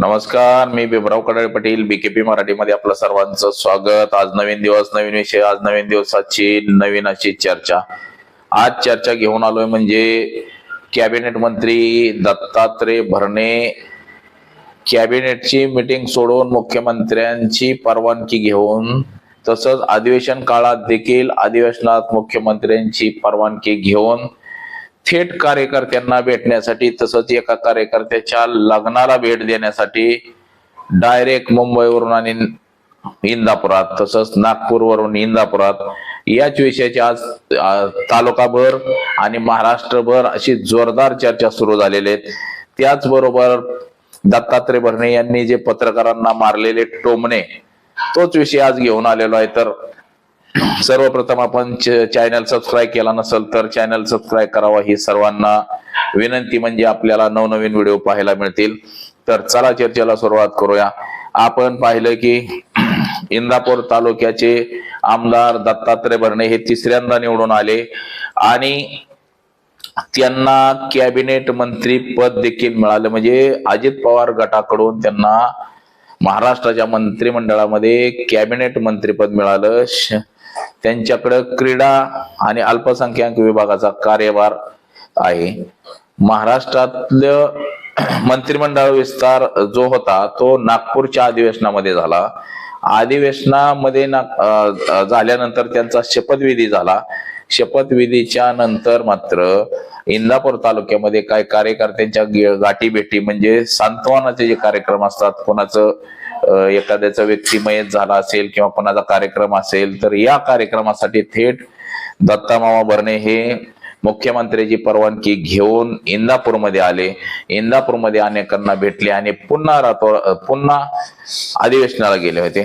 नमस्कार मी बिबराव कडाळे पाटील बीकेपी मराठीमध्ये आपलं सर्वांचं स्वागत. आज नवीन दिवस नवीन विषय आज नवीन दिवसाची नवीन अशी चर्चा. आज चर्चा घेऊन आलोय म्हणजे कॅबिनेट मंत्री दत्तात्रय भरणे. कॅबिनेटची मिटिंग सोडून मुख्यमंत्र्यांची परवानगी घेऊन तसंच अधिवेशन काळात देखील अधिवेशनात मुख्यमंत्र्यांची परवानगी घेऊन थेट कार्यकर्त्यांना भेटण्यासाठी तसंच एका कार्यकर्त्याच्या लग्नाला भेट देण्यासाठी डायरेक्ट मुंबईवरून आणि इंदापुरात तसंच नागपूरवरून इंदापुरात. याच विषयाची आज तालुकाभर आणि महाराष्ट्रभर अशी जोरदार चर्चा सुरू झालेली आहेत त्याचबरोबर दत्तात्रय भरणे यांनी जे पत्रकारांना मारलेले टोमणे तोच विषय आज घेऊन आलेलो आहे. तर सर्वप्रथम आपण चॅनल सबस्क्राईब केला नसेल तर चॅनल सबस्क्राईब करावा. ही सर्वांना विनंती म्हणजे आपल्याला नवनवीन व्हिडिओ पाहायला मिळतील. तर चला चर्चेला सुरुवात करूया. आपण पाहिलं की इंदापूर तालुक्याचे आमदार दत्तात्रय भरणे हे तिसऱ्यांदा निवडून आले आणि त्यांना कॅबिनेट मंत्री पद देखील मिळालं. म्हणजे अजित पवार गटाकडून त्यांना महाराष्ट्राच्या मंत्रिमंडळामध्ये कॅबिनेट मंत्रीपद मिळालं. श- त्यांच्याकडं क्रीडा आणि अल्पसंख्याक विभागाचा कार्यभार आहे. महाराष्ट्रातलं मंत्रिमंडळ विस्तार जो होता तो नागपूरच्या अधिवेशनामध्ये झाला. अधिवेशनामध्ये ना झाल्यानंतर त्यांचा शपथविधी झाला. शपथविधीच्या नंतर मात्र इंदापूर तालुक्यामध्ये काय कार्यकर्त्यांच्या गाठी गाठीभेटी म्हणजे सांत्वनाचे जे कार्यक्रम असतात कोणाचं एखाद्याचा व्यक्तिमयत झाला असेल किंवा कोणाचा कार्यक्रम असेल तर या कार्यक्रमासाठी थेट दत्तामामा भरणे हे मुख्यमंत्र्याची परवानगी घेऊन इंदापूरमध्ये आले. इंदापूरमध्ये अनेकांना भेटले आणि पुन्हा रातो पुन्हा अधिवेशनाला गेले होते.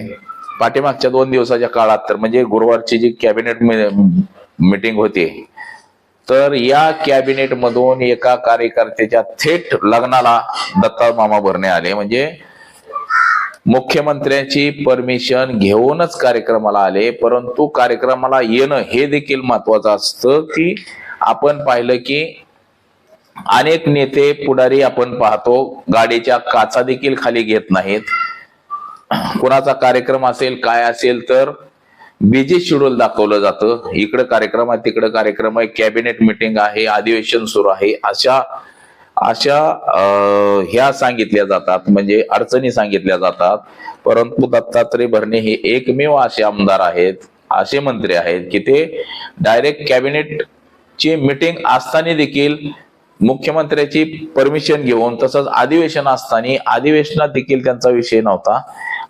पाठीमागच्या दोन दिवसाच्या काळात तर म्हणजे गुरुवारची जी कॅबिनेट मीटिंग होती तर या कॅबिनेट मधून एका कार्यकर्त्याच्या थेट लग्नाला दत्ता मामा भरणे आले. म्हणजे मुख्यमंत्र्यांची परमिशन घेऊनच कार्यक्रमाला आले परंतु कार्यक्रमाला येणं हे देखील महत्वाचं असतं की आपण पाहिलं की अनेक नेते पुढारी आपण पाहतो गाडीच्या काचा देखील खाली घेत नाहीत. कुणाचा कार्यक्रम असेल काय असेल तर बिझी शेड्यूल दाखवलं जातं. इकडं कार्यक्रम आहे तिकडं कार्यक्रम आहे कॅबिनेट मिटिंग आहे अधिवेशन सुरू आहे अशा अशा ह्या सांगितल्या जातात म्हणजे अडचणी सांगितल्या जातात. परंतु दत्तात्रय भरणे हे एकमेव असे आमदार आहेत असे मंत्री आहेत की ते डायरेक्ट कॅबिनेट ची मिटिंग असताना देखील मुख्यमंत्र्याची परमिशन घेऊन तसंच अधिवेशन असताना अधिवेशनात देखील त्यांचा विषय नव्हता.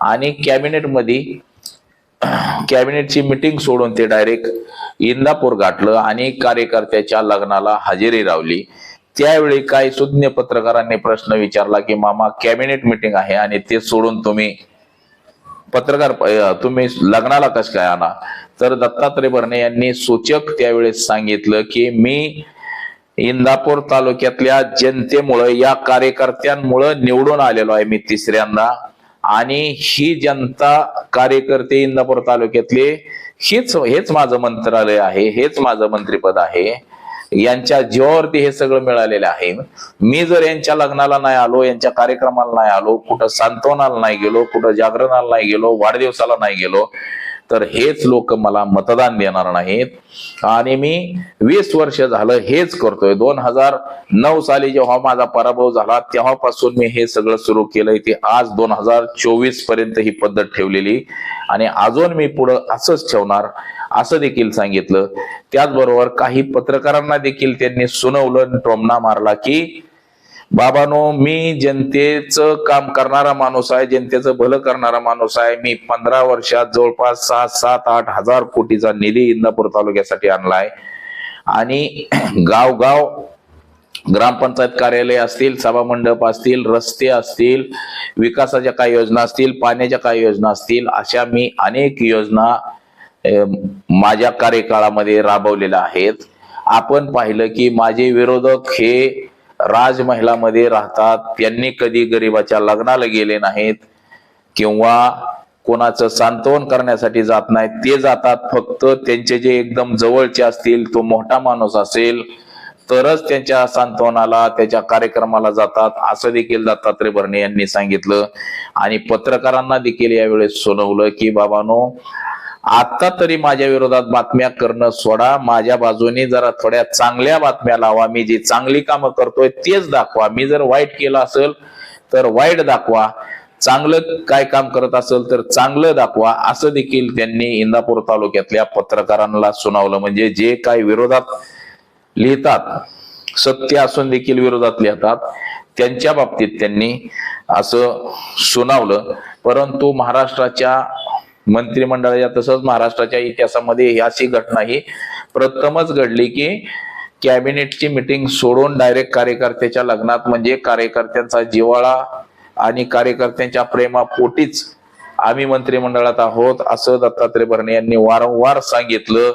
आणि कॅबिनेटमध्ये कॅबिनेटची मिटिंग सोडून ते डायरेक्ट इंदापूर गाठलं आणि कार्यकर्त्याच्या लग्नाला हजेरी लावली. त्यावेळी काही सुज्ञ पत्रकारांनी प्रश्न विचारला की मामा कॅबिनेट मिटिंग आहे आणि ते सोडून तुम्ही पत्रकार तुम्ही लग्नाला कसं काय आला? तर दत्तात्रय भरणे यांनी सूचक त्यावेळेस सांगितलं की मी इंदापूर तालुक्यातल्या जनतेमुळं या कार्यकर्त्यांमुळं निवडून आलेलो आहे मी तिसऱ्यांदा. आणि ही जनता कार्यकर्ते इंदापूर तालुक्यातले हीच हेच माझं मंत्रालय आहे हेच माझं मंत्रीपद आहे. यांच्या जीवावरती हे सगळं मिळालेलं आहे. मी जर यांच्या लग्नाला नाही आलो यांच्या कार्यक्रमाला नाही आलो कुठं सांत्वनाला नाही गेलो कुठं जागरणाला नाही गेलो वाढदिवसाला नाही गेलो तर हेच लोक मला मतदान देणार नाहीत. आणि मी वीस वर्ष झालं हेच करतोय. दोन हजार नऊ साली जेव्हा माझा पराभव झाला तेव्हापासून मी हे सगळं सुरू केलंय. ते आज दोन हजार चोवीसपर्यंत ही पद्धत ठेवलेली. आणि अजून मी पुढं असंच ठेवणार असं देखील सांगितलं. त्याचबरोबर काही पत्रकारांना देखील त्यांनी सुनवलं टोमणा मारला की बाबानो मी जनतेचं काम करणारा माणूस आहे जनतेचं भलं करणारा माणूस आहे. मी पंधरा वर्षात जवळपास सहा सात आठ हजार कोटीचा निधी इंदापूर तालुक्यासाठी आणलाय. आणि गावगाव ग्रामपंचायत कार्यालय असतील सभा मंडप असतील रस्ते असतील विकासाच्या काही योजना असतील पाण्याच्या काही योजना असतील अशा मी अनेक योजना माझ्या कार्यकाळामध्ये राबवलेल्या आहेत. आपण पाहिलं की माझे विरोधक हे राजमहिलामध्ये राहतात. त्यांनी कधी गरिबाच्या लग्नाला गेले नाहीत किंवा कोणाचं सांत्वन करण्यासाठी जात नाहीत. ते जातात फक्त त्यांचे जे एकदम जवळचे असतील तो मोठा माणूस असेल तरच त्यांच्या सांत्वनाला त्याच्या कार्यक्रमाला जातात. असं देखील दत्तात्रय भरणे यांनी सांगितलं. आणि पत्रकारांना देखील यावेळेस सुनवलं की बाबानो आता तरी माझ्या विरोधात बातम्या करणं सोडा. माझ्या बाजूने जरा थोड्या चांगल्या बातम्या लावा. मी जी चांगली कामं करतोय तेच दाखवा. मी जर वाईट केलं असेल तर वाईट दाखवा. चांगलं काय काम करत असेल तर चांगलं दाखवा. असं देखील त्यांनी इंदापूर तालुक्यातल्या पत्रकारांना सुनावलं. म्हणजे जे काय विरोधात लिहितात सत्य असून देखील विरोधात लिहितात त्यांच्या बाबतीत त्यांनी असं सुनावलं. परंतु महाराष्ट्राच्या मंत्रिमंडळाच्या तसंच महाराष्ट्राच्या इतिहासामध्ये ही अशी घटना ही प्रथमच घडली की कॅबिनेटची मिटिंग सोडून डायरेक्ट कार्यकर्त्याच्या लग्नात म्हणजे कार्यकर्त्यांचा जिव्हाळा आणि कार्यकर्त्यांच्या प्रेमापोटीच आम्ही मंत्रिमंडळात आहोत असं दत्तात्रय भरणे यांनी वारंवार सांगितलं.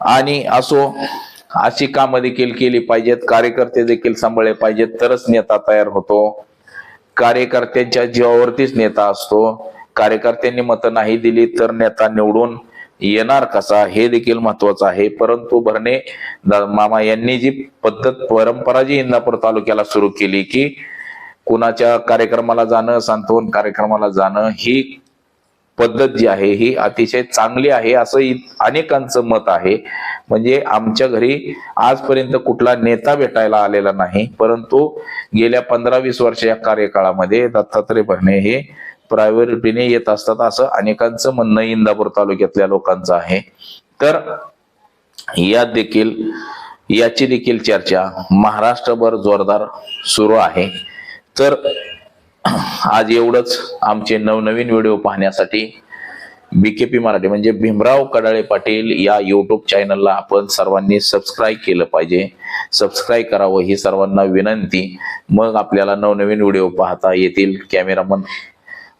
आणि असो अशी कामं देखील केली पाहिजेत कार्यकर्ते देखील सांभाळले पाहिजेत तरच नेता तयार होतो. कार्यकर्त्यांच्या जीवावरतीच नेता असतो. कार्यकर्त्यांनी मतं नाही दिली तर नेता निवडून येणार कसा? हे देखील महत्वाचं आहे. परंतु भरणे मामा यांनी जी पद्धत परंपरा जी इंदापूर तालुक्याला सुरू केली की कुणाच्या कार्यक्रमाला जाणं सांत्वन कार्यक्रमाला जाणं ही पद्धत जी आहे ही अतिशय चांगली आहे असं अनेकांचं मत आहे. म्हणजे आमच्या घरी आजपर्यंत कुठला नेता भेटायला आलेला नाही. परंतु गेल्या पंधरा वीस वर्ष या कार्यकाळामध्ये दत्तात्रय भरणे हे प्रायोरिटीने येत असतात असं अनेकांचं म्हणणं इंदापूर तालुक्यातल्या लोकांचं आहे. तर यात देखील याची देखील चर्चा महाराष्ट्रभर जोरदार सुरू आहे. तर आज एवढंच आमचे नवनवीन व्हिडिओ पाहण्यासाठी बीकेपी मराठी म्हणजे भीमराव कडाळे पाटील या युट्यूब चॅनलला आपण सर्वांनी सबस्क्राईब केलं पाहिजे. सबस्क्राईब करावं ही सर्वांना विनंती. मग आपल्याला नवनवीन व्हिडिओ पाहता येतील. कॅमेरामन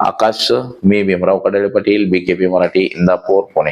आकाश मी Bhimrao Kadale Patil B K P Marathi Indapur Pune.